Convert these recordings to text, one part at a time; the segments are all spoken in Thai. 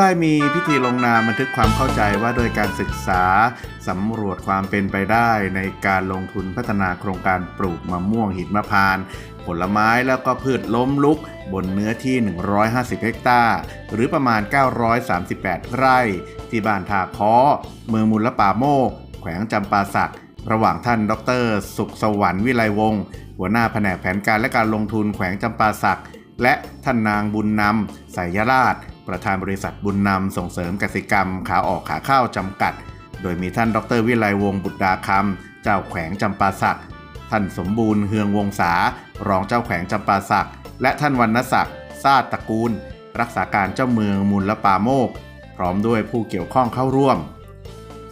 ได้มีพิธีลงนามบันทึกความเข้าใจว่าโดยการศึกษาสำรวจความเป็นไปได้ในการลงทุนพัฒนาโครงการปลูกมะม่วงหิมพาน ผลไม้แล้วก็พืชล้มลุก บนเนื้อที่ 150 เฮกตาร์ หรือประมาณ 938 ไร่ ที่บ้านทาคอเมืองมูลป่าโมก แขวงจำปาสัก ระหว่างท่านดร สุขสวรรค์วิไลวงศ์หัวหน้าแผนกแผนการและการลงทุนแขวงจำปาสัก และท่านนางบุญนำสายราช ประธานบริษัทบุญนำส่งเสริมกสิกรรม ขาออกขาเข้าจำกัด โดยมีท่านดร วิไลวงศ์บุตรดาคำเจ้าแขวงจำปาสัก ท่านสมบูรณ์เฮืองวงศารองเจ้าแขวงจำปาสัก และท่านวรรณศักดิ์ซาดตระกูล รักษาการเจ้าเมืองมูลปาโมก พร้อมด้วยผู้เกี่ยวข้องเข้าร่วม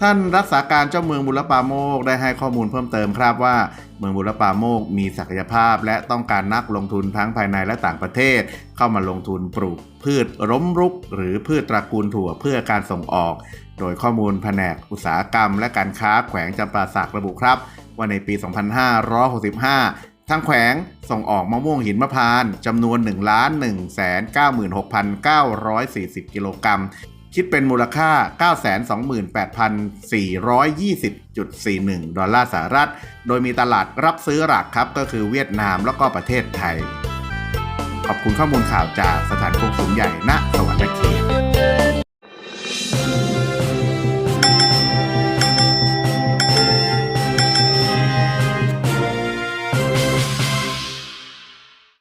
ท่านรักษาการเจ้าเมืองบุรปาโมกได้ให้ข้อมูลเพิ่มเติมครับว่า เมืองบุรปาโมกมีศักยภาพ และต้องการนักลงทุนทั้งภายในและต่างประเทศ เข้ามาลงทุนปลูกพืชล้มรุก หรือพืชตระกูลถั่วเพื่อการส่งออก โดยข้อมูลแผนกอุตสาหกรรม และการค้าแขวงจำปาสักระบุครับ ว่าในปี 2565ทางแขวงส่งออกมะม่วงหินมะพร้านจำนวน 1 1 9 6 940 กิโลกรัม คิดเป็นมูลค่า 928,420.41 ดอลลาร์สหรัฐ โดยมีตลาดรับซื้อหลักครับ ก็คือเวียดนามแล้วก็ประเทศไทย ขอบคุณข้อมูลข่าวจากสถานกงสุลใหญ่ณสวรรณเขต